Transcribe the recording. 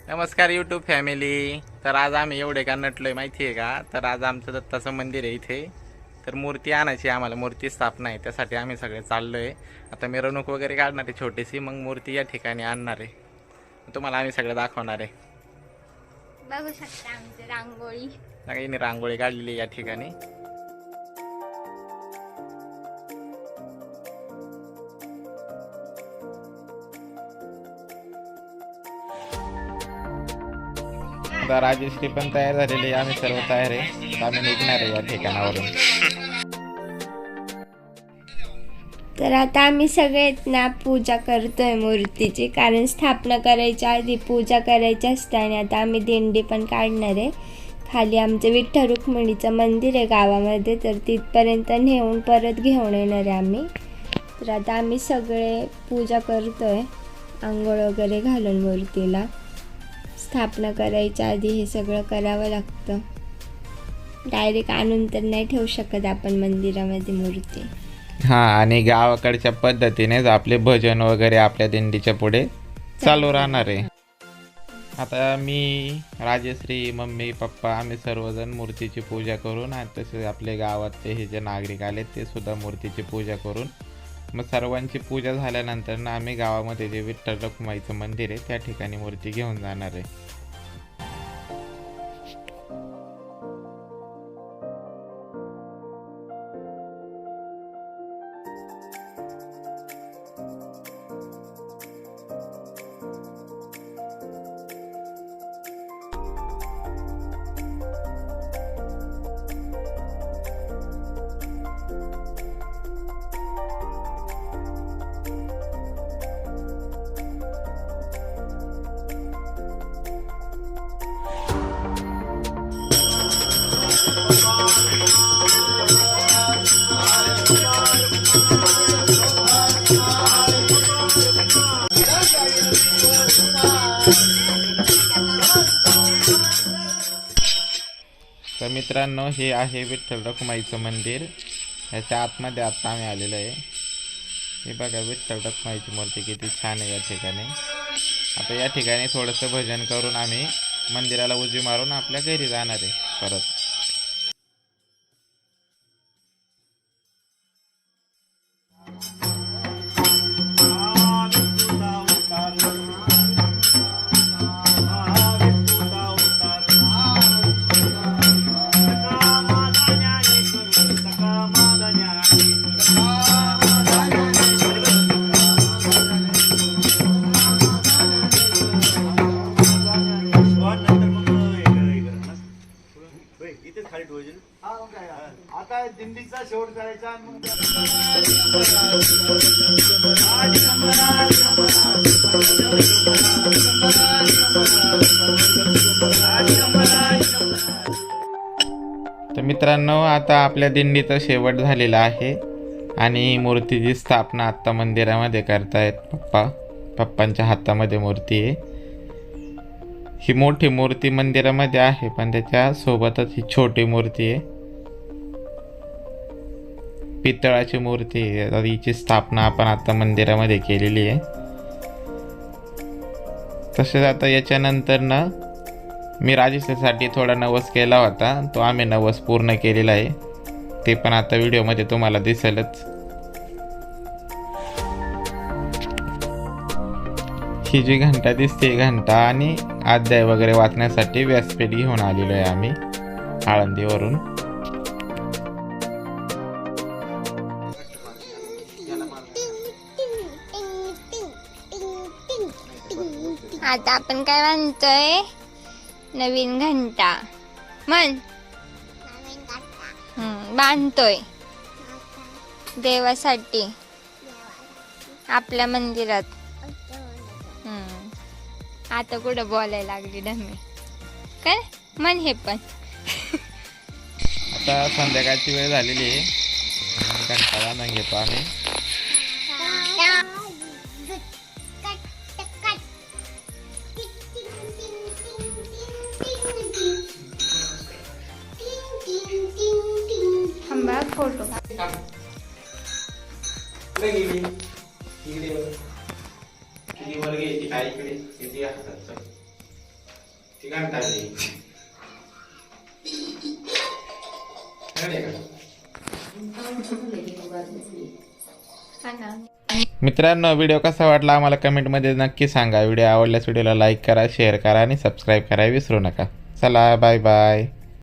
नमस्कार YouTube family तर आज आम्ही एवढे का नटलोय माहिती आहे का? तर आज आमचं दत्ताचं मंदिर आहे इथे. तर मूर्ती आणायची आहे आम्हाला. मूर्ती स्थापना आहे. त्यासाठी आम्ही सगळे चाललोय. आता मिरवणूक वगैरे काढणार आहे छोटीशी. मग मूर्ती या ठिकाणी आणणार आहे. तुम्हाला आम्ही सगळं दाखवणार आहे. बघू शकता आमची रांगोळी. रांगोळी काढलेली आहे या ठिकाणी. आता राजेश्री पण तयार झालेली आम्ही सर्व तयार आहे. तर आम्ही निघणार आहे या ठिकाणावरून. तर आता आम्ही सगळेच ना पूजा करतोय मूर्तीची कारण स्थापना करायच्या आधी पूजा करायची असते आणि आता आम्ही दिंडी पण काढणार आहे. खाली आमचं विठ्ठल रुक्मिणीचं मंदिर आहे गावामध्ये तर तिथपर्यंत नेऊन परत घेऊन येणार आहे आम्ही. तर आता आम्ही सगळे पूजा करतोय आंघोळ वगैरे घालून मूर्तीला. स्थापना करायच्या आधी हे सगळं करावं लागतं. डायरेक्ट आणून तर नाही ठेवू शकत आपण मंदिरामध्ये मूर्ती. हा आणि गावाकडच्या पद्धतीनेच आपले भजन वगैरे आपल्या दिंडीच्या पुढे चालू राहणार आहे. आता मी राजश्री मम्मी पप्पा आम्ही सर्वजण मूर्तीची पूजा करून आणि तसेच आपले गावातले हे जे नागरिक आले ते सुद्धा मूर्तीची पूजा करून मग सर्वांची पूजा झाल्यानंतर ना आम्ही गावामध्ये जे विठ्ठल रखुमाईचं मंदिर आहे त्या ठिकाणी मूर्ती घेऊन जाणार आहे. मित्रांनो हे आहे विठ्ठल रखुमाईचं मंदिर. ह्याच्या आतमध्ये आत्ता आम्ही आलेलो आहे. हे बघा विठ्ठल रखुमाईची मूर्ती किती छान आहे या ठिकाणी. आता या ठिकाणी थोडंसं भजन करून आम्ही मंदिराला उजी मारून आपल्या घरी जाणार आहे परत. आता दिंडीचा शेवट करायचा तर मित्रांनो आता आपल्या दिंडीचा शेवट झालेला आहे आणि मूर्तीची स्थापना आत्ता मंदिरामध्ये करतायत पप्पा. पप्पांच्या हातामध्ये मूर्ती आहे. ही मोठी मूर्ती मंदिरामध्ये आहे पण त्याच्या सोबतच ही छोटी मूर्ती आहे. पितळाची मूर्ती आहे. हिची स्थापना आपण आता मंदिरामध्ये केलेली आहे. तसेच आता याच्यानंतर ना मी राजेशासाठी थोडा नवस केला होता. तो आम्ही नवस पूर्ण केलेला आहे. ते पण आता व्हिडिओमध्ये तुम्हाला दिसेलच. ही जी घंटा दिसते घंटा आणि अध्याय वगैरे वाचण्यासाठी व्यासपीठ घेऊन आलेलो आहे आम्ही आळंदीवरून. आता आपण काय म्हणतोय? नवीन घंटा. म्हण. बांधतोय. देवासाठी. आपल्या मंदिरात. आता कुठं बोलायला लागली डम्मी काय? म्हण हे पण. आता संध्याकाळची वेळ झालेली आहे. आणि घंटा बांधून घेतो आम्ही. फोटो किती वर घ्यायची काय इकडे? किती हातात मित्रांनो व्हिडिओ कसा वाटला आम्हाला कमेंटमध्ये नक्की सांगा. व्हिडिओ आवडल्यास व्हिडिओला लाईक करा शेअर करा आणि सबस्क्राईब करायला विसरू नका. चला बाय बाय